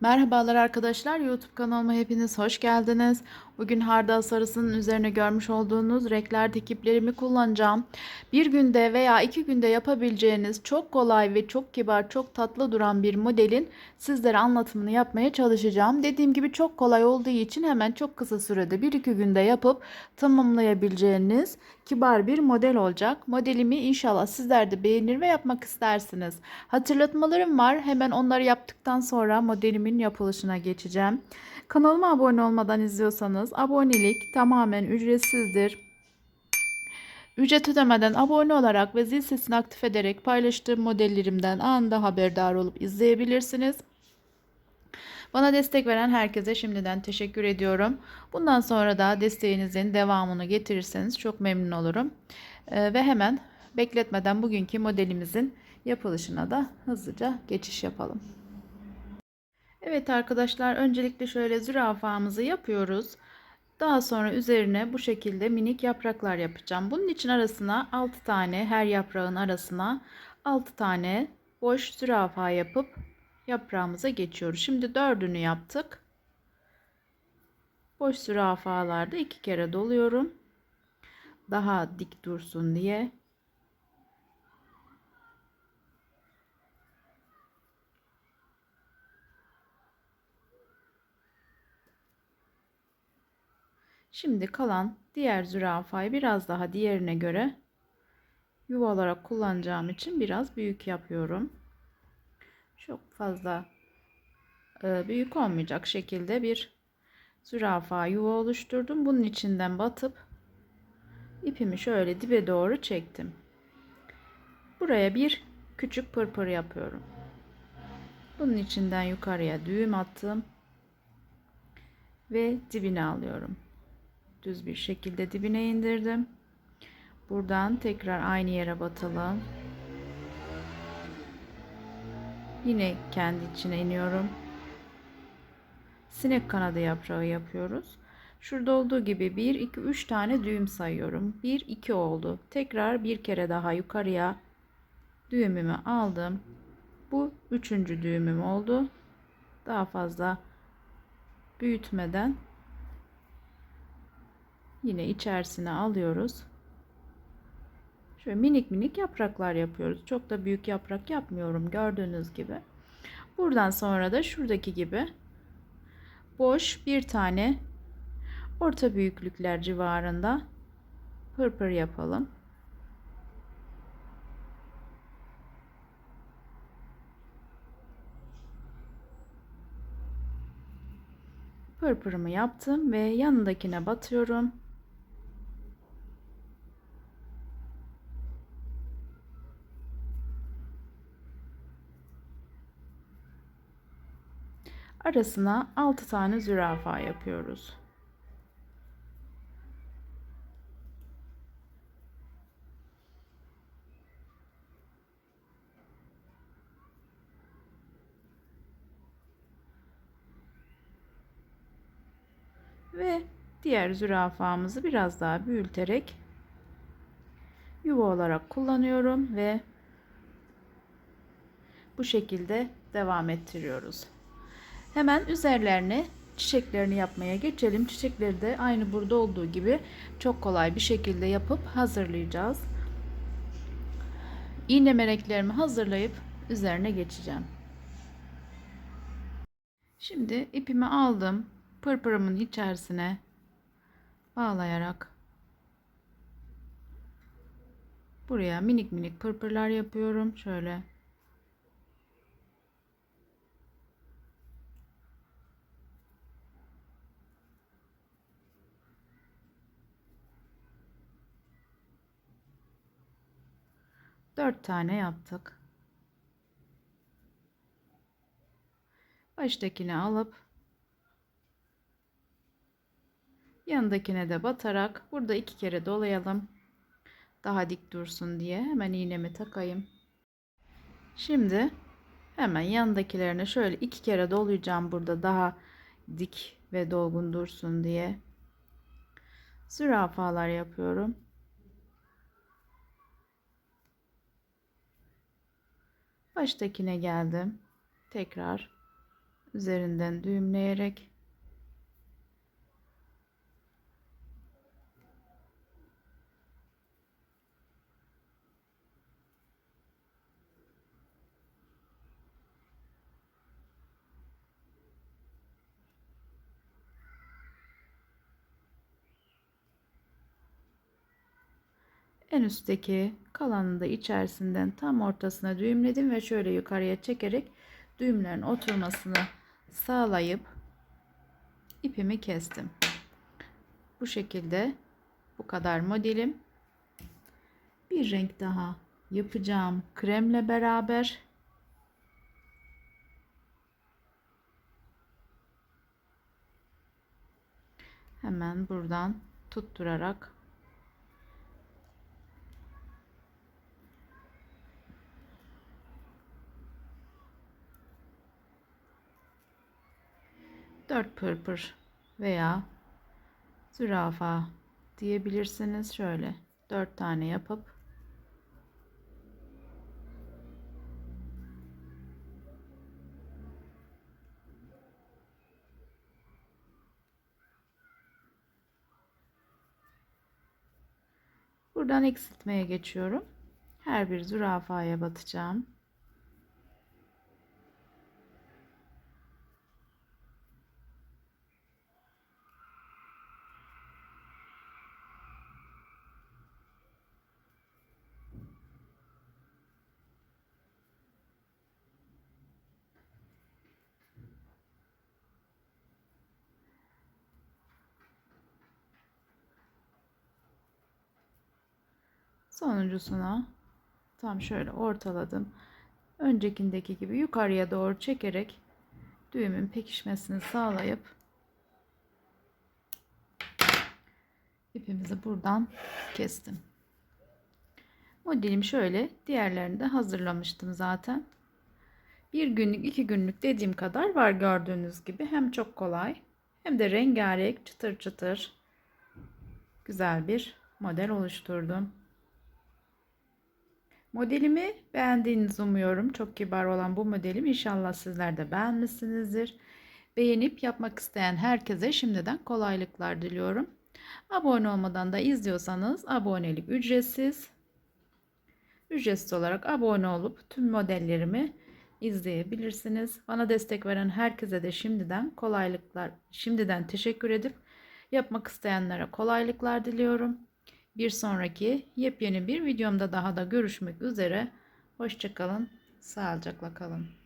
Merhabalar arkadaşlar YouTube kanalıma hepiniz hoş geldiniz. Bugün hardal sarısının üzerine görmüş olduğunuz renkler dikiplerimi kullanacağım. Bir günde veya iki günde yapabileceğiniz çok kolay ve çok kibar, çok tatlı duran bir modelin sizlere anlatımını yapmaya çalışacağım. Dediğim gibi çok kolay olduğu için hemen çok kısa sürede bir iki günde yapıp tamamlayabileceğiniz kibar bir model olacak. Modelimi inşallah sizler de beğenir ve yapmak istersiniz. Hatırlatmalarım var. Hemen onları yaptıktan sonra modelimin yapılışına geçeceğim. Kanalıma abone olmadan izliyorsanız abonelik tamamen ücretsizdir. Ücret ödemeden abone olarak ve zil sesini aktif ederek paylaştığım modellerimden anında haberdar olup izleyebilirsiniz. Bana destek veren herkese şimdiden teşekkür ediyorum. Bundan sonra da desteğinizin devamını getirirseniz çok memnun olurum. Ee, ve hemen bekletmeden bugünkü modelimizin yapılışına da hızlıca geçiş yapalım. Evet arkadaşlar öncelikle şöyle zürafamızı yapıyoruz. Daha sonra üzerine bu şekilde minik yapraklar yapacağım. Bunun için arasına 6 tane her yaprağın arasına 6 tane boş zürafa yapıp yaprağımıza geçiyoruz. Şimdi dördünü yaptık. Boş zürafalarda iki kere doluyorum. Daha dik dursun diye. Şimdi kalan diğer zürafayı biraz daha diğerine göre yuva olarak kullanacağım için biraz büyük yapıyorum. Çok fazla e, büyük olmayacak şekilde bir zürafa yuva oluşturdum. Bunun içinden batıp ipimi şöyle dibe doğru çektim. Buraya bir küçük pırpır yapıyorum. Bunun içinden yukarıya düğüm attım ve dibine alıyorum düz bir şekilde dibine indirdim. Buradan tekrar aynı yere batalım. Yine kendi içine iniyorum. Sinek kanadı yaprağı yapıyoruz. Şurada olduğu gibi 1 2 3 tane düğüm sayıyorum. 1 2 oldu. Tekrar bir kere daha yukarıya düğümümü aldım. Bu üçüncü düğümüm oldu. Daha fazla büyütmeden Yine içerisine alıyoruz. Şöyle minik minik yapraklar yapıyoruz. Çok da büyük yaprak yapmıyorum gördüğünüz gibi. Buradan sonra da şuradaki gibi boş bir tane orta büyüklükler civarında pırpır yapalım. Pırpırımı yaptım ve yanındakine batıyorum. Arasına 6 tane zürafa yapıyoruz. Ve diğer zürafamızı biraz daha büyüterek yuva olarak kullanıyorum ve bu şekilde devam ettiriyoruz. Hemen üzerlerine çiçeklerini yapmaya geçelim. Çiçekleri de aynı burada olduğu gibi çok kolay bir şekilde yapıp hazırlayacağız. İğne meleklerimi hazırlayıp üzerine geçeceğim. Şimdi ipimi aldım. Pırpırımın içerisine bağlayarak buraya minik minik pırpırlar yapıyorum. Şöyle Dört tane yaptık. Baştakini alıp yanındakine de batarak burada iki kere dolayalım. Daha dik dursun diye hemen iğnemi takayım. Şimdi hemen yanındakilerine şöyle iki kere dolayacağım burada daha dik ve dolgun dursun diye. Zürafalar yapıyorum. Baştakine geldim. Tekrar üzerinden düğümleyerek En üstteki kalanını da içerisinden tam ortasına düğümledim ve şöyle yukarıya çekerek düğümlerin oturmasını sağlayıp ipimi kestim. Bu şekilde bu kadar modelim. Bir renk daha yapacağım kremle beraber. Hemen buradan tutturarak dört pırpır veya zürafa diyebilirsiniz. Şöyle dört tane yapıp buradan eksiltmeye geçiyorum. Her bir zürafaya batacağım. Sonuncusuna tam şöyle ortaladım. Öncekindeki gibi yukarıya doğru çekerek düğümün pekişmesini sağlayıp ipimizi buradan kestim. Modelim şöyle. Diğerlerini de hazırlamıştım zaten. Bir günlük, iki günlük dediğim kadar var gördüğünüz gibi. Hem çok kolay hem de rengarenk, çıtır çıtır güzel bir model oluşturdum. Modelimi beğendiğinizi umuyorum. Çok kibar olan bu modelim inşallah sizler de beğenmişsinizdir. Beğenip yapmak isteyen herkese şimdiden kolaylıklar diliyorum. Abone olmadan da izliyorsanız abonelik ücretsiz. Ücretsiz olarak abone olup tüm modellerimi izleyebilirsiniz. Bana destek veren herkese de şimdiden kolaylıklar, şimdiden teşekkür edip yapmak isteyenlere kolaylıklar diliyorum. Bir sonraki yepyeni bir videomda daha da görüşmek üzere. Hoşçakalın, sağlıcakla kalın.